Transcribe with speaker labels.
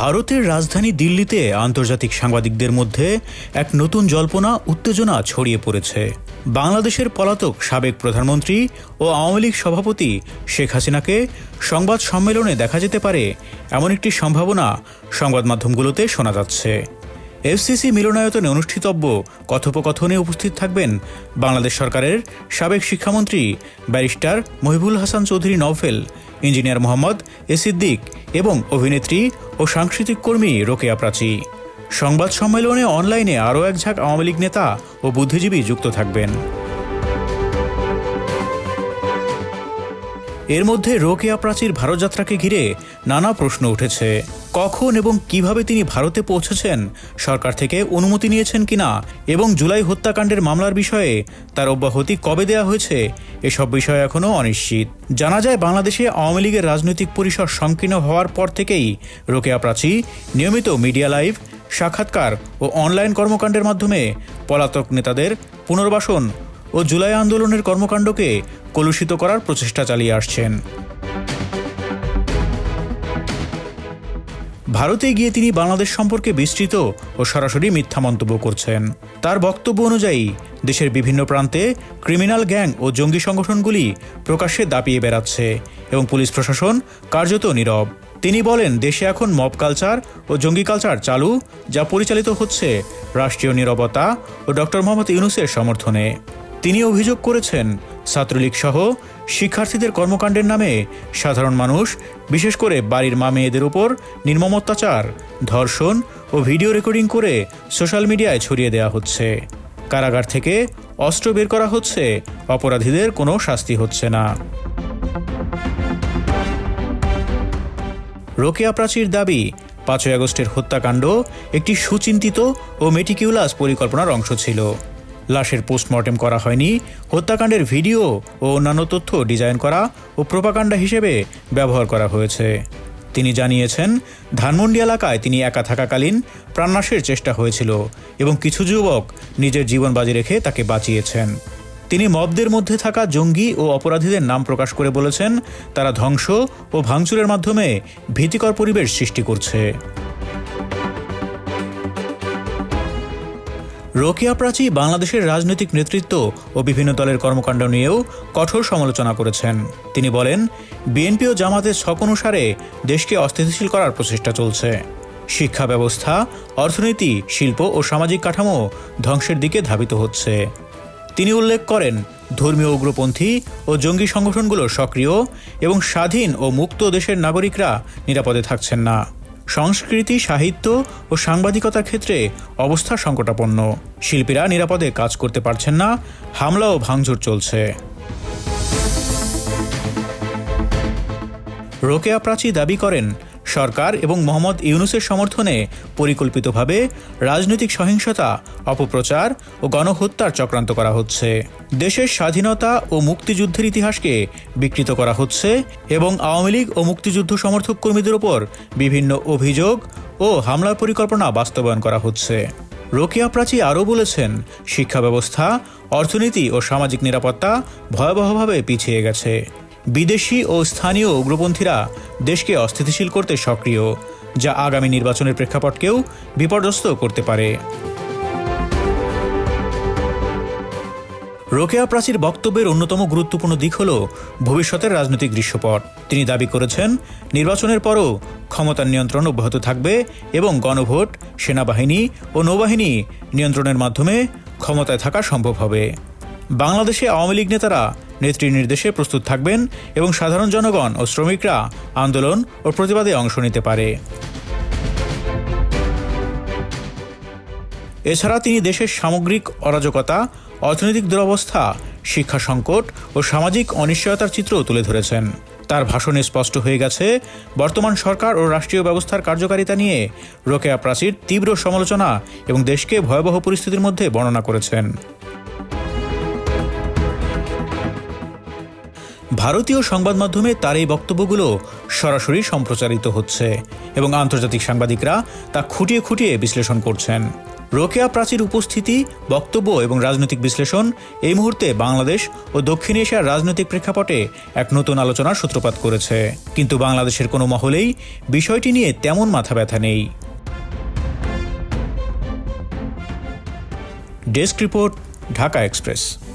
Speaker 1: ভারতের রাজধানী দিল্লিতে আন্তর্জাতিক সাংবাদিকদের মধ্যে এক নতুন জল্পনা, উত্তেজনা ছড়িয়ে পড়েছে। বাংলাদেশের পলাতক সাবেক প্রধানমন্ত্রী ও আওয়ামী লীগ সভাপতি শেখ হাসিনাকে সংবাদ সম্মেলনে দেখা যেতে পারে এমন একটি সম্ভাবনা সংবাদ মাধ্যমগুলোতে শোনা যাচ্ছে। এফসিসি মিলনায়তনে অনুষ্ঠিতব্য কথোপকথনে উপস্থিত থাকবেন বাংলাদেশ সরকারের সাবেক শিক্ষামন্ত্রী, barrister Mohibul Hasan Chowdhury Nowfel, engineer Mohammad A Siddique এবং অভিনেত্রী ও সাংস্কৃতিক কর্মী রোকেয়া প্রাচী। সংবাদ সম্মেলনে অনলাইনে আরও এক ঝাঁক আওয়ামী লীগ নেতা ও বুদ্ধিজীবী যুক্ত থাকবেন। এর মধ্যে রোকেয়া প্রাচীর ভারতযাত্রাকে ঘিরে নানা প্রশ্ন উঠেছে। কখন এবং কীভাবে তিনি ভারতে পৌঁছেছেন, সরকার থেকে অনুমতি নিয়েছেন কিনা এবং জুলাই হত্যাকাণ্ডের মামলার বিষয়ে তার অব্যাহতি কবে দেয়া হয়েছে, এসব বিষয় এখনও অনিশ্চিত। জানা যায়, বাংলাদেশে আওয়ামী লীগের রাজনৈতিক পরিসর সংকীর্ণ হওয়ার পর থেকেই রোকেয়া প্রাচী, নিয়মিত মিডিয়া লাইভ, সাক্ষাৎকার ও অনলাইন কর্মকাণ্ডের মাধ্যমে পলাতক নেতাদের পুনর্বাসন ও জুলাই আন্দোলনের কর্মকাণ্ডকে কলুষিত করার প্রচেষ্টা চালিয়ে আসছেন। ভারতে গিয়ে তিনি বাংলাদেশ সম্পর্কে বিস্তৃত ও সরাসরি মিথ্যা মন্তব্য করছেন। তার বক্তব্য অনুযায়ী, দেশের বিভিন্ন প্রান্তে ক্রিমিনাল গ্যাং ও জঙ্গি সংগঠনগুলি প্রকাশ্যে দাপিয়ে বেড়াচ্ছে এবং পুলিশ প্রশাসন কার্যত নীরব। তিনি বলেন, দেশে এখন মব কালচার ও জঙ্গি কালচার চালু, যা পরিচালিত হচ্ছে রাষ্ট্রীয় নীরবতা ও ডক্টর মোহাম্মদ ইউনুসের সমর্থনে। তিনি অভিযোগ করেছেন ছাত্রলীগ সহ শিক্ষার্থীদের কর্মকাণ্ডের নামে সাধারণ মানুষ, বিশেষ করে বাড়ির মা মেয়েদের উপর নির্মম অত্যাচার, ধর্ষণ ও ভিডিও রেকর্ডিং করে সোশ্যাল মিডিয়ায় ছড়িয়ে দেওয়া হচ্ছে। কারাগার থেকে অস্ত্র বের করা হচ্ছে, অপরাধীদের কোনো শাস্তি হচ্ছে না। রোকেয়া প্রাচীর দাবি, পাঁচই আগস্টের হত্যাকাণ্ড একটি সুচিন্তিত ও মেটিকিউলাস পরিকল্পনার অংশ ছিল। লাশের পোস্টমর্টেম করা হয়নি, হত্যাকাণ্ডের ভিডিও ও অন্যান্য তথ্য ডিজাইন করা ও প্রোপাকাণ্ডা হিসেবে ব্যবহার করা হয়েছে। তিনি জানিয়েছেন, ধানমন্ডি এলাকায় তিনি একা থাকাকালীন প্রাণনাশের চেষ্টা হয়েছিল এবং কিছু যুবক নিজের জীবন বাজি রেখে তাকে বাঁচিয়েছেন। তিনি মবদের মধ্যে থাকা জঙ্গি ও অপরাধীদের নাম প্রকাশ করে বলেছেন, তারা ধ্বংস ও ভাঙচুরের মাধ্যমে ভীতিকর পরিবেশ সৃষ্টি করছে। রোকেয়া প্রাচী বাংলাদেশের রাজনৈতিক নেতৃত্ব ও বিভিন্ন দলের কর্মকাণ্ড নিয়েও কঠোর সমালোচনা করেছেন। তিনি বলেন, বিএনপি ও জামাতের ছক অনুসারে দেশকে অস্থিতিশীল করার প্রচেষ্টা চলছে। শিক্ষা ব্যবস্থা, অর্থনীতি, শিল্প ও সামাজিক কাঠামো ধ্বংসের দিকে ধাবিত হচ্ছে। তিনি উল্লেখ করেন, ধর্মীয় উগ্রপন্থী ও জঙ্গি সংগঠনগুলো সক্রিয় এবং স্বাধীন ও মুক্ত দেশের নাগরিকরা নিরাপদে থাকছেন না। সংস্কৃতি, সাহিত্য ও সাংবাদিকতার ক্ষেত্রে অবস্থা সংকটাপন্ন। শিল্পীরা নিরাপদে কাজ করতে পারছেন না হামলা ও ভাঙচুর চলছে। রোকেয়া প্রাচী দাবি করেন সরকার এবং মোহাম্মদ ইউনুসের সমর্থনে পরিকল্পিতভাবে রাজনৈতিক সহিংসতা, অপপ্রচার ও গণহত্যার চক্রান্ত করা হচ্ছে। দেশের স্বাধীনতা ও মুক্তিযুদ্ধের ইতিহাসকে বিকৃত করা হচ্ছে এবং আওয়ামী লীগ ও মুক্তিযুদ্ধ সমর্থক কর্মীদের ওপর বিভিন্ন অভিযোগ ও হামলার পরিকল্পনা বাস্তবায়ন করা হচ্ছে। রোকেয়া প্রাচী আরও বলেছেন, শিক্ষা ব্যবস্থা, অর্থনীতি ও সামাজিক নিরাপত্তা ভয়াবহভাবে পিছিয়ে গেছে। বিদেশি ও স্থানীয় উগ্রপন্থীরা দেশকে অস্থিতিশীল করতে সক্রিয়, যা আগামী নির্বাচনের প্রেক্ষাপটকেও বিপর্যস্ত করতে পারে। রোকেয়া প্রাচীর বক্তব্যের অন্যতম গুরুত্বপূর্ণ দিক হল ভবিষ্যতের রাজনৈতিক দৃশ্যপট। তিনি দাবি করেছেন, নির্বাচনের পরও ক্ষমতার নিয়ন্ত্রণ অব্যাহত থাকবে এবং গণভোট, সেনাবাহিনী ও নৌবাহিনী নিয়ন্ত্রণের মাধ্যমে ক্ষমতায় থাকা সম্ভব হবে। বাংলাদেশে আওয়ামী লীগ নেতারা নেত্রীর নির্দেশে প্রস্তুত থাকবেন এবং সাধারণ জনগণ ও শ্রমিকরা আন্দোলন ও প্রতিবাদে অংশ নিতে পারে। এছাড়া তিনি দেশের সামগ্রিক অরাজকতা, অর্থনৈতিক দুরবস্থা, শিক্ষা সংকট ও সামাজিক অনিশ্চয়তার চিত্রও তুলে ধরেছেন। তার ভাষণে স্পষ্ট হয়ে গেছে, বর্তমান সরকার ও রাষ্ট্রীয় ব্যবস্থার কার্যকারিতা নিয়ে রোকেয়া প্রাচীর তীব্র সমালোচনা এবং দেশকে ভয়াবহ পরিস্থিতির মধ্যে বর্ণনা করেছেন। ভারতীয় সংবাদ মাধ্যমে তার এই বক্তব্যগুলো সরাসরি সম্প্রচারিত হচ্ছে এবং আন্তর্জাতিক সাংবাদিকরা তা খুঁটিয়ে খুঁটিয়ে বিশ্লেষণ করছেন। রোকেয়া প্রাচীর উপস্থিতি, বক্তব্য এবং রাজনৈতিক বিশ্লেষণ এই মুহূর্তে বাংলাদেশ ও দক্ষিণ এশিয়ার রাজনৈতিক প্রেক্ষাপটে এক নতুন আলোচনার সূত্রপাত করেছে। কিন্তু বাংলাদেশের কোনো মহলেই বিষয়টি নিয়ে তেমন মাথা ব্যথা নেই। Desk report, Dhaka express.